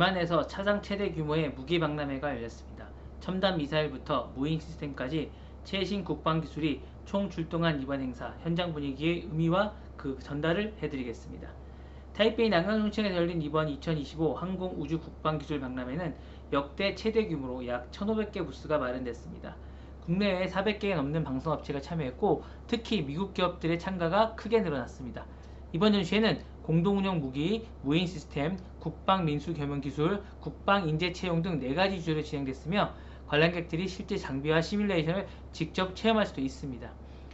대만에서 차상 최대 규모의 무기 박람회가 열렸습니다. 첨단 미사일부터 무인 시스템까지 최신 국방 기술이 총 출동한 이번 행사 현장 분위기의 의미와 그 전달을 해드리겠습니다. 타이베이 난강종청에서 열린 이번 2025 항공 우주 국방 기술 박람회는 역대 최대 규모로 약 1,500개 부스가 마련됐습니다. 국내외 400개가 넘는 방송업체가 참여했고 특히 미국 기업들의 참가가 크게 늘어났습니다. 이번 전시회는 공동운영 무기, 무인 시스템, 국방 민수 겸용 기술, 국방 인재 채용 등 4가지 주제로 진행됐으며 관람객들이 실제 장비와 시뮬레이션을 직접 체험할 수도 있습니다.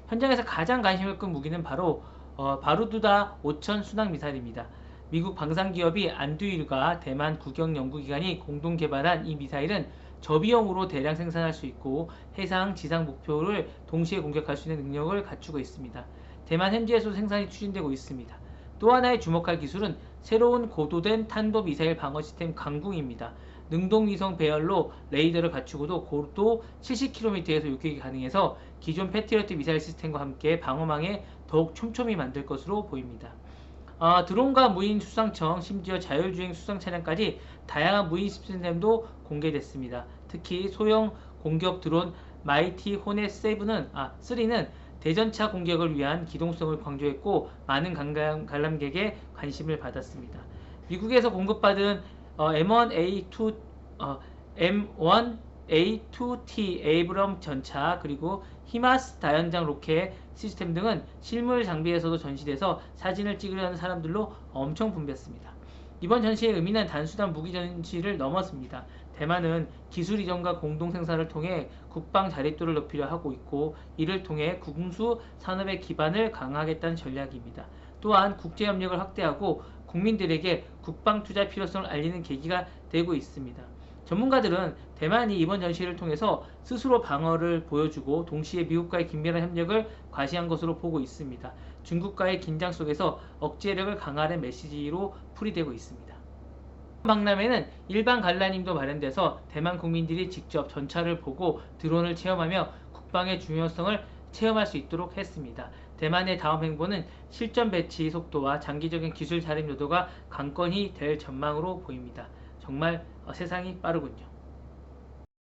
현장에서 가장 관심을 끈 무기는 바로 어, 바루두다 5000 순항 미사일입니다. 미국 방산 기업이 안두일과 대만 국영 연구기관이 공동 개발한 이 미사일은 저비용으로 대량 생산할 수 있고 해상, 지상 목표를 동시에 공격할 수 있는 능력을 갖추고 있습니다. 대만 현지에서 생산이 추진되고 있습니다. 또 하나의 주목할 기술은 새로운 고도된 탄도 미사일 방어 시스템 강궁입니다. 능동위성 배열로 레이더를 갖추고도 고도 70km에서 욕격이 가능해서 기존 패트리어트 미사일 시스템과 함께 방어망에 더욱 촘촘히 만들 것으로 보입니다. 아, 드론과 무인 수상청, 심지어 자율주행 수상 차량까지 다양한 무인 시스템도 공개됐습니다. 특히 소형 공격 드론 마이티 호넷 7는 아, 3는 대전차 공격을 위한 기동성을 강조했고 많은 관람, 관람객의 관심을 받았습니다. 미국에서 공급받은 어, M1A2 어, M1A2T 에이브럼 전차 그리고 히마스 다연장 로켓 시스템 등은 실물 장비에서도 전시돼서 사진을 찍으려는 사람들로 엄청 붐볐습니다. 이번 전시의 의미는 단순한 무기 전시를 넘었습니다. 대만은 기술 이전과 공동 생산을 통해 국방 자립도를 높이려 하고 있고 이를 통해 군수 산업의 기반을 강화하겠다는 전략입니다. 또한 국제 협력을 확대하고 국민들에게 국방 투자 필요성을 알리는 계기가 되고 있습니다. 전문가들은 대만이 이번 전시를 통해서 스스로 방어를 보여주고 동시에 미국과의 긴밀한 협력을 과시한 것으로 보고 있습니다. 중국과의 긴장 속에서 억제력을 강화하는 메시지로 풀이되고 있습니다. 박람회는 일반 관람임도 마련돼서 대만 국민들이 직접 전차를 보고 드론을 체험하며 국방의 중요성을 체험할 수 있도록 했습니다. 대만의 다음 행보는 실전 배치 속도와 장기적인 기술 자립 요도가 관건이 될 전망으로 보입니다. 정말 어, 세상이 빠르군요.